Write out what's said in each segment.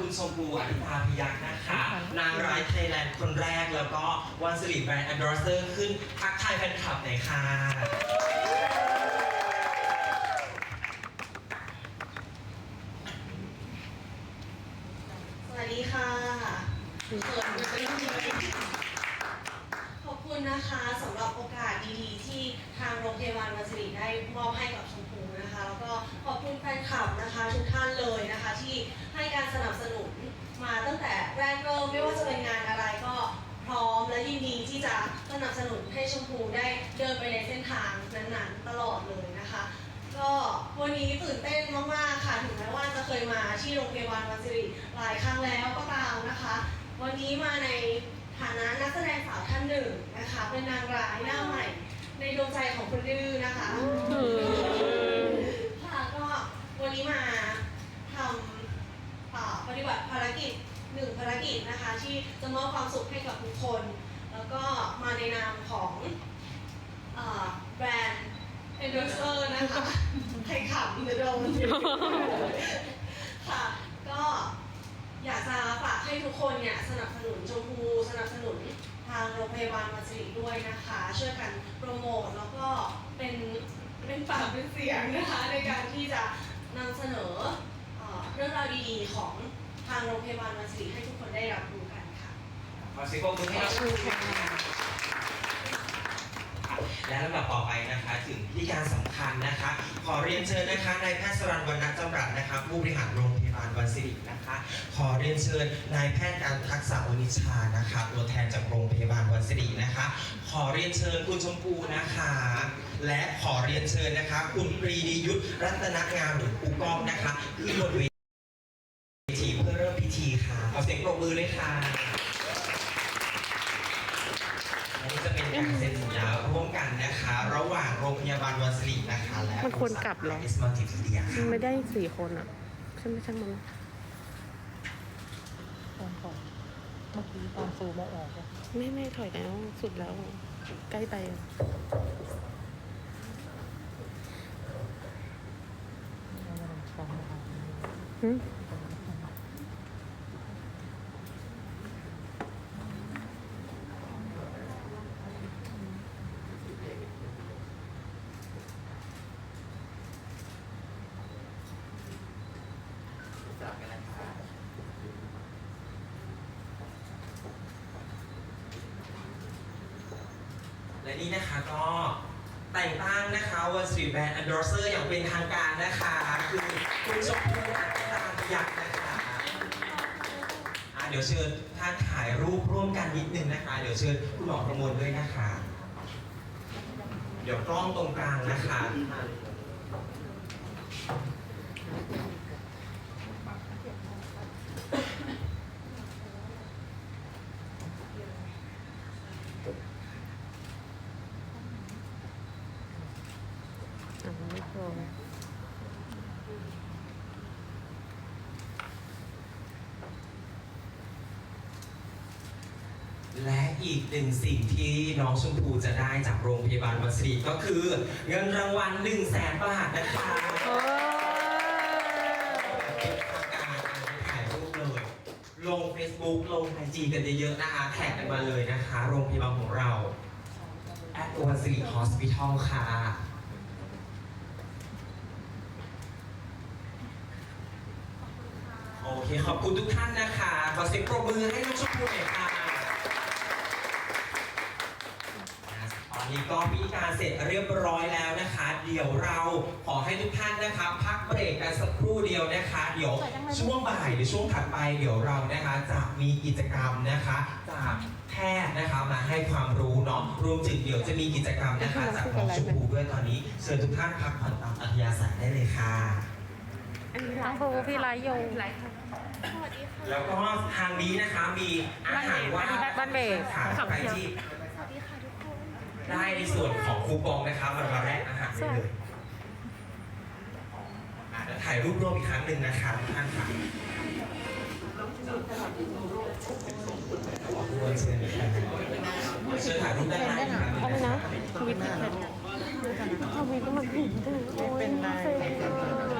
คุณชมพูอธิตาพยักษ์นะคะ นางร้ายไทยแลนด์คนแรกแล้วก็วันสิริแบรนด์แอนดอร์เซอร์ขึ้นทักทายแฟนคลับหน่อยค่ะสวัสดีค่ะเปิดมือเป็นทีขอบคุณนะคะสำหรับโอกาสดีๆ ที่ทางโรงพยาบาลวัสิริได้มอบให้กับชมพูนะคะ แล้วก็ขอบคุณแฟนคลับนะคะ ทุกท่านเลยนะคะ จะสนับสนุนให้ชมพูได้เดินไปในเส้นทางนั้นๆ ตลอดเลยนะคะ ก็วันนี้ตื่นเต้นมากๆค่ะถึงแม้ว่าจะเคยมาที่โรงพยาบาลวัสิริหลายครั้งแล้วก็ตามนะคะ วันนี้มาในฐานะนักแสดงสาวท่านหนึ่งนะคะ เป็นนางร้ายหน้าใหม่ ในดวงใจของคุณดื้อนะคะค่ะก็วันนี้มาทำปฏิบัติภารกิจหนึ่งภารกิจนะคะ ที่จะมอบความสุขให้กับทุกคน แล้วก็มาในนามของอ่าแบรนด์ endorser นะคะใครขำจะโดนค่ะ ก็อยากจะฝากให้ทุกคนเนี่ยสนับสนุนชมพูสนับสนุนทางโรงพยาบาลมัจริด้วยนะคะ ช่วยกันโปรโมทแล้วก็เป็นเป็นปากเป็นเสียงนะคะในการที่จะนำเสนอเอ่อเรื่องราวดีๆของทางโรงพยาบาลมัจริให้ทุกคนได้รับรู้กันค่ะข อเสียงปรบมือให้น้องชมพูค่ะและลำดับต่อไปนะคะถึงพิธีการสำคัญนะคะ ขอเรียนเชิญนะคะนายแพทย์สรันวรรณจำรัดนะคะ ผู้บริหารโรงพยาบาลวันสิรินะคะ ขอเรียนเชิญนายแพทย์การทักษะวณิชานะคะ ตัวแทนจากโรงพยาบาลวันสิรินะคะ ขอเรียนเชิญคุณชมพูนะคะ และขอเรียนเชิญนะคะ คุณปรีดียุทธรัตนงามหรือปูก้องนะคะขึ้นบนเวทีเพื่อเริ่มพิธีค่ะขอเสียงปรบมือเลยค่ะ อั นนี้จะเป็นการเซ็นสัญญาร่วมกันนะคะ ระหว่างโรงพยาบาาลวันสิรินะคะและมันควรกลับเหรอเอสมาติฟิเดียมันค่ะไม่ได้สี่คนอะใช่ไหมช่างมันตอนก่อนเมื่อกี้ตอนซูมเอาออกอะไม่ไม่ถอยแล้วสุดแล้วใกล้ไปอะเอามาลองฟังนะคะหึ และนี่นะคะก็แต่งตั้งนะคะวันสิริแบรนด์ endorser อย่างเป็นทางการนะคะ คือคุณชมพูอัตตาพยักษ์นะคะอะเดี๋ยวเชิญท่านถ่ายรูปร่วมกันนิดนึงนะคะ เดี๋ยวเชิญคุณหมอประมวลด้วยนะคะ เดี๋ยวกล้องตรงกลางนะคะ อะไม่พอ และอีกหนึ่งสิ่งที่น้องชมพูจะได้จากโรงพยาบาลวัดศรีก็คือ เงินรางวัล1 0 0 0 0แสนบาทนะคะเป็นทางการถ่ายรูปเลย ลง Facebook ลงไอจีกันเยอะๆนะคะแท็กกันมาเลยนะคะ โรงพยาบาลของเรา at วัดศรี Hospital ค่ะ โอเค ขอบคุณทุกท่านนะคะ ขอเสียงปรบมือให้น้องชมพูหน่อยค่ะตอนนี้ก็พิธีการเสร็จเรียบร้อยแล้วนะคะ เดี๋ยวเราขอให้ทุกท่านนะคะ พักเบรกกันสักครู่เดียวนะคะ เดี๋ยวช่วงบ่ายหรือช่วงถัดไปเดี๋ยวเรานะคะจะมีกิจกรรมนะคะจากแพทย์นะคะมาให้ความรู้เนาะรวมถึงเดี๋ยวจะมีกิจกรรมนะคะจากน้องชมพูด้วยตอนนี้เชิญทุกท่านพักผ่อนตามอัธยาศัยได้เลยค่ะ อันนี้ล้างโบพี่ไลฟ์โยงแล้วก็ทางนี้นะคะมีอาหารว่างบ้านเบสค่ะใครที่ได้ในส่วนของคูปองนะคะมามาแลกอาหารได้เลยอะเดี๋ยวถ่ายรูปร่วมอีกครั้งหนึ่งนะคะทุกท่านค่ะเชิญเลยครับเชิญถ่ายรูปด้านในอีกครั้งหนึ่งอะไรนะนะคะทวิตเตอร์ทวิตก็มันผิดถึงโอ้ยเซ็งอะอ่านแล้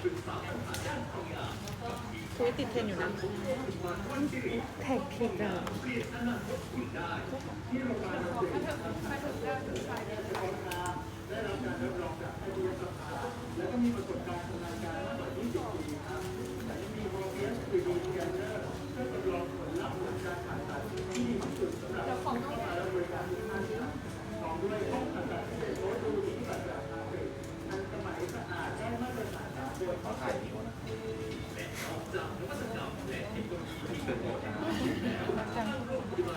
คุยติดเทรนอยู่นะแท็กผิดอะ เ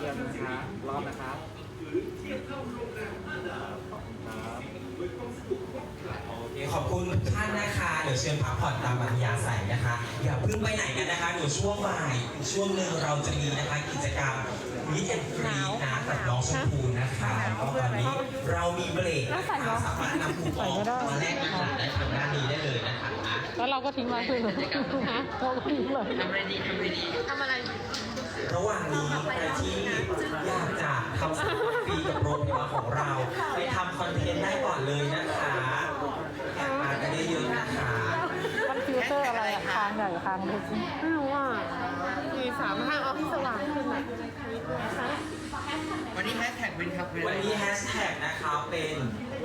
ตรียมนะครับรอบนะครับ โอเค ขอบคุณทุกท่านนะคะ เดี๋ยวเชิญพักผ่อนตามอัธยาศัยนะคะ อย่าเพิ่งไปไหนกันนะคะเดี๋ยวช่วงบ่ายอีกช่วงหนึ่งเราจะมีนะคะกิจกรรมมิแอนกรีนะกับน้องชมพูนะคะก็ตอนนี้เรามีเบรกนะคะสามารถนำคูปองมาแลกอาหารได้ทางด้านนี้ได้เลยนะคะแล้วเราก็ทิ้งไว้คือฮะเราก็ทิ้งเลยระหว่างนี้ใครที่อยากจะทำสกูปฟรีกับโรงพยาบาลของเรา ไปทำคอนเทนต์ได้ก่อนเลยนะคะ อร์อะไรอะคางใหญ่คางเล็กไม่รู้อะมีสามห้าเอาที่สว่างขึ้นอะวันนี้แฮชแท็กวินครับวันนี้แฮชแท็กนะคะเป็น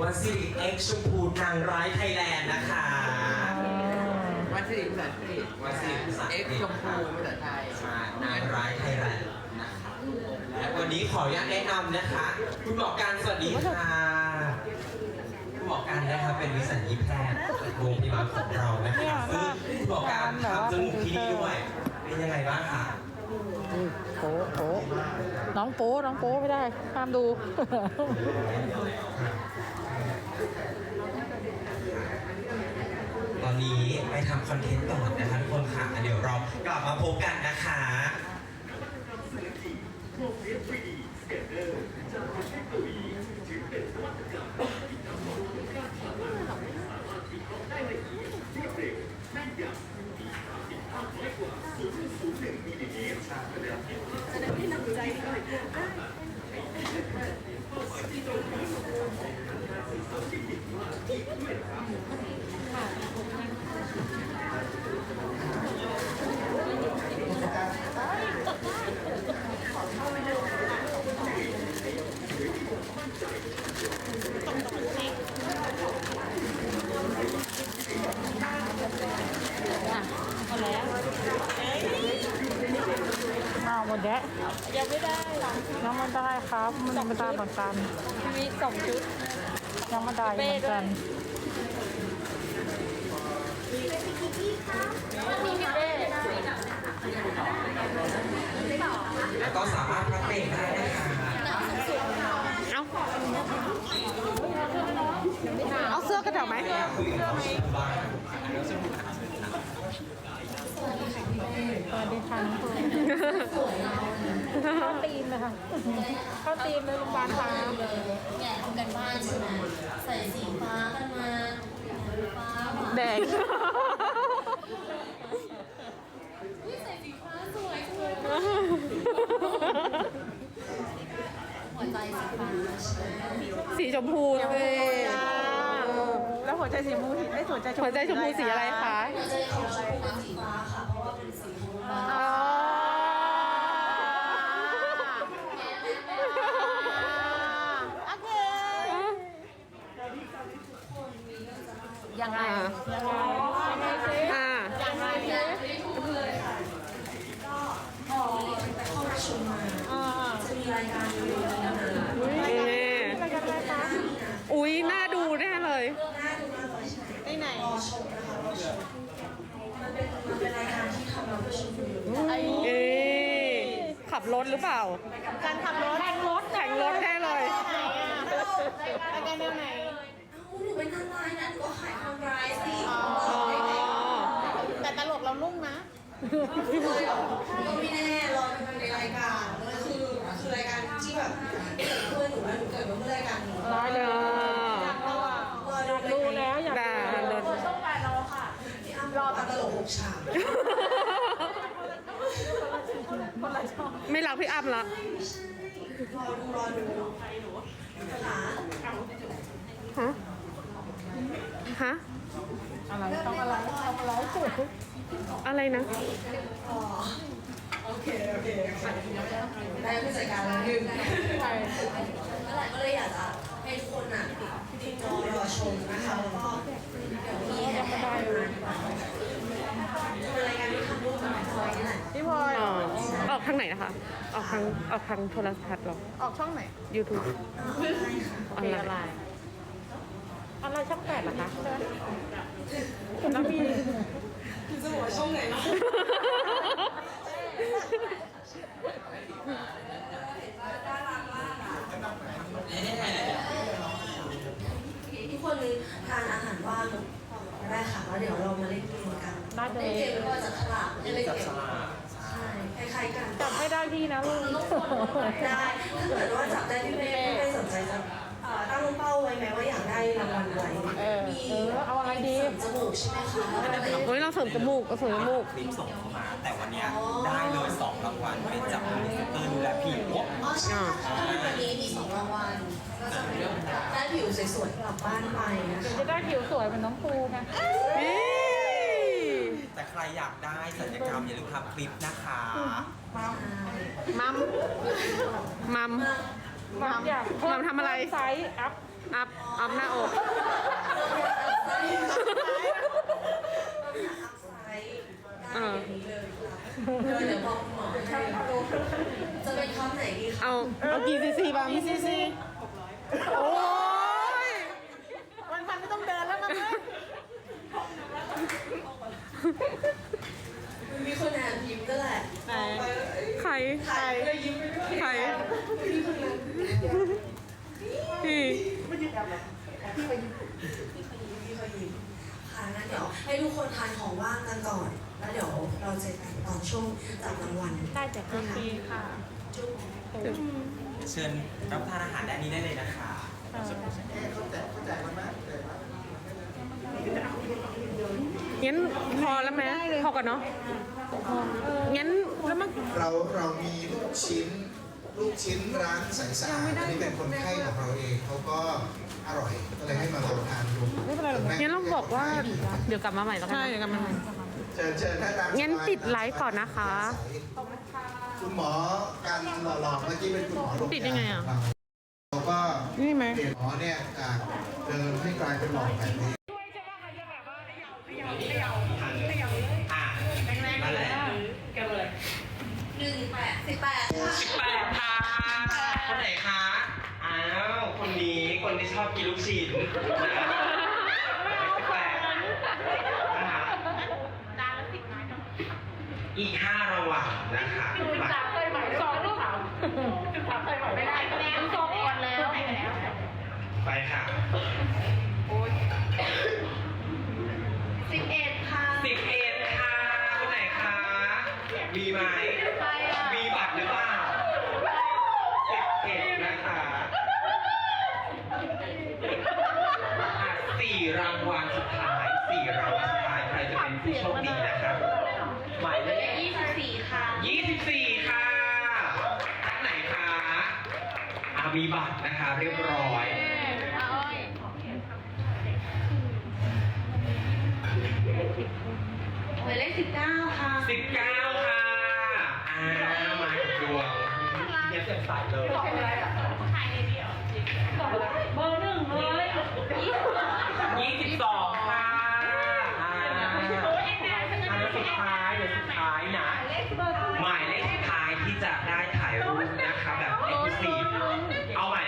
วันสิริเอ็กชมพูนางร้ายไทยแลนด์นะคะวันสิริภาษาอังกฤษวันสิริภาษาอัเอ็กชมพูภาษาไทยใช่นางร้ายไทยแลนด์นะคะและวันนี้ขออนุญาตแนะนำนะคะ คุณหมอกการสวัสดีค่ะ หมอการนะคะเป็นวิสัญญีแพทย์จากโรงพยาบาลของเรานะคะซึ่งคุณหมอการทำจมูกที่นี่ด้วยเป็นยังไงบ้างคะอุ้ยโป๊ะโป๊ะน้องโป๊ะน้องโป๊ะไม่ได้ห้ามดู ตอนนี้ไปทำคอนเทนต์ก่อนนะคะทุกคนค่ะเดี๋ยวเรากลับมาพบกันนะคะ อ้าวหมดแล้ว ยังไม่ได้ยังไม่ได้ครับมันยังไม่ได้เหมือนกันมีสองชุดยังไม่ได้เหมือนกันแล้วก็สามารถพักเบรกได้นะคะเอาเสื้อกระเถาไหมอยากคุยกับน้องชมพูบ้าง สวัสดีค่ะ เข้าตีมเลยค่ะเข้าตีมเลยโรงพยาบาลพาแง่ทำกันบ้านใช่ไหมใส่สีฟ้ากันมาฟ้าหวานแดงอุ๊ยใส่สีฟ้าสวยจังเลยหัวใจสีฟ้าใช่ไหมสีชมพูเลยแล้วหัวใจสีชมพูได้หัวใจชมพูหัวใจชมพูสีอะไรคะหัวใจของชมพูเป็นสีฟ้าค่ะเพราะว่าเป็นสีของบ้าน อ๋อโอเคยังไงยังไงยังไงสิ อ่าอย่างไรเนี่ยไม่ถูกเลยค่ะก็พอไปเข้าประชุมมาอ่าจะมีรายการอยู่ในนั้นนะอุ้ยรายการอะไรคะอุ้ยน่าดูแน่เลยน่าดูมากเลยใช่ไหมที่ไหนรอชมนะคะรอชมมันเป็นมันเป็นรายการที่ทำมาเพื่อชมวิวเอ๊ะขับรถหรือเปล่ากา เลยก็ไม่แน่รอดูในรายการเลยคือคือรายการที่แบบเกิดเพื่อนหนูนะหนูเกิดมาเพื่อรายการหนี้ร้อยเลยรอดูแล้วอยากดูช่องแปราค่ะรอตลกหกฉากไม่รักพี่อ้ำละรอดูรอดูใค่ะฮะฮะ อะไรทำอะไรทำอะไรอะไรนะอ๋อโอเค โอเคค่ะได้ผู้จัดการแล้วหนึ่งเมื่อไหร่ก็เลยอยากจะให้ทุกคนอะติดจอรอชมนะคะแล้วก็เดี๋ยวมีแฮชแท็กมาทำรายการที่ทำร่วมกับพลอยนี่แหละพี่พลอยอ๋อออกทางไหนนะคะ ออกทางออกทางโทรทัศน์เหรอ ออกช่องไหน YouTube ออนไลน์ อะไรอะไรช่องแปดเหรอคะใช่ไหมแล้วมีจะบอกว่าช่องไหนเนาะทุกคนทานอาหารว่างก่อนก็ได้ค่ะแล้วเดี๋ยวเรามาเล่นเกมกันได้เลเล่นยเกมก็จะฉลาดเล่นเกมใช่คล้ายๆกันจับให้ได้พี่นะลูกได้ถ้าเกิดว่าจับได้พี่เมย์พี่เมย์สนใจจะเอ่อตั้งเป้าไว้ไหมว่าอยาก ได้รางวัลอะไรเออมีเออเอาอะไรดีเสริมจมูกใช่ไหมคะโอ้ยเราเสริมจมูกเราเสริมจมูก คลิปส่งเข้ามา แต่วันเนี้ยได้เลยสองรางวัลเป็นจากพรีเซนเตอร์ดูแลผิวอ๋อใช่ค่ะถ้าเป็นวันนี้มีสองรางวัลก็จะเป็นได้ผิวสวยๆกลับบ้านไปนะเดี๋ยวคะจะได้ผิวสวยเหมือนน้องปูไงนี่แต่ใครอยากได้ศัลยกรรมอย่าลืมทำคลิปนะคะ มัม มัม มัมอยากเพิ่มัมทำอะไร ไซส์อัพอัพ อัพหน้าอกเออเดี๋ยวบอกหมอให้จะเป็นคำไหนดีคะเอาเอากี่ซีซีบ้างมีซีซีโอ้ยวันพันไม่ต้องเดินแล้วมั้งเนี่ยมีคนแอบยิ้มก็แหละไหน ใครใครก็ยิ้มไปด้วย ใคร พี่ พี่เขายิ้มพี่เขายิ้ม ค่ะงั้นเดี๋ยวให้ทุกคนทานของว่างกันก่อน แล้วเดี๋ยวเราเจอกันตอนช่วงจับรางวัลได้จากซีซีค่ะจุ๊บเชิญรับประทานอาหารด้านนี้ได้เลยนะคะงั้นพอแล้วไหมพอก่อนเนาะงั้นแล้วมันเราเรามีลูกชิ้น ลูกชิ้นร้านสายสะอาดอันนี้เป็นคนไข้ของเราเองเขาก็ อร่อยก็เลยให้มาลองทานดูไม่เป็นไรหรอกงั้นเราบอกว่าเดี๋ยวกลับมาใหม่แล้วกันใช่นะเดี๋ยวกลับมาใหม่เชิญเชิญถ้าตามงั้นปิดไลฟ์ก่อนนะคะ คุณหมอการหล่อๆเมื่อกี้เป็นคุณหมอโรงพยาบาลปิดยังไงอะ เราก็นี่ไหม เปลี่ยนหมอเนี่ยจากเดิมให้กลายเป็นหล่อแบบนี้ คนที่ชอบกินลูกชิ้นนะคะสิบแปดนะคะอีกห้ารางวัลนะคะมาเคยใหม่สองลูกสาวจุดสามเคยใหม่ไม่ได้แล้วสองคนแล้วไปค่ะสิบเอ็ดค่ะสิบเอ็ดค่ะคนไหนคะ มีไหมมีบัตรหรือเปล่าสิบเอ็ดนะคะอะสี่ รางวัลสุดท้ายสี่รางวัลสุดท้ายใครจะเป็นผู้โชคดีนะครับหมายเลขยี่สิบสี่ค่ะยี่สิบสี่ค่ะท่านไหนคะอะมีบัตรนะคะ เรียบร้อยหมายเลขสิบเก้าค่ะสิบเก้าค่ะอ่ามากับดวงเย็บเสร็จสายเลยเบอร์หนึ่งเลยยี่สิบ สองค่ะอ่าอันนี้สุดท้ายเดี๋ยวสุดท้ายนะ หมายเลขสุดท้ายที่จะได้ถ่ายรูปนะคะแบบเอ็กซ์คลูซีฟเอาหมาย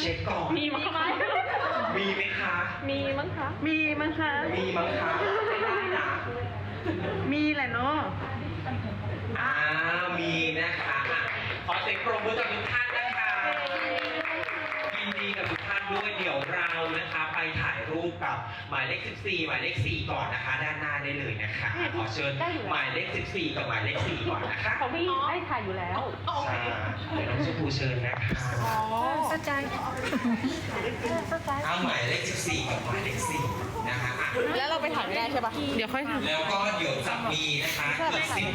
เช็คก่อน มีมั้งคะมีไหมคะ มีมั้งคะ มีมั้งคะ มีมั้งคะไม่ได้นะมีแหละเนาะอ่ามีนะคะอะขอเสียงปรบมือกับทุกท่าน คู่กับหมายเลข 14 หมายเลข 4 ก่อนนะคะ ด้านหน้าได้เลยนะคะ ขอเชิญหมายเลข 14 กับหมายเลข 4 ก่อนนะคะเขาไม่ให้ถ่ายอยู่แล้วใช่เดี๋ยวน้องชมพูเชิญนะคะเข้าใจเข้าใจเอาหมายเลข 14 กับหมายเลข 4 นะคะอะแล้วเราไปถ่ายไม่ได้ใช่ปะเดี๋ยวค่อยทำแล้วก็เดี๋ยวจะมีนะคะอีกสิบ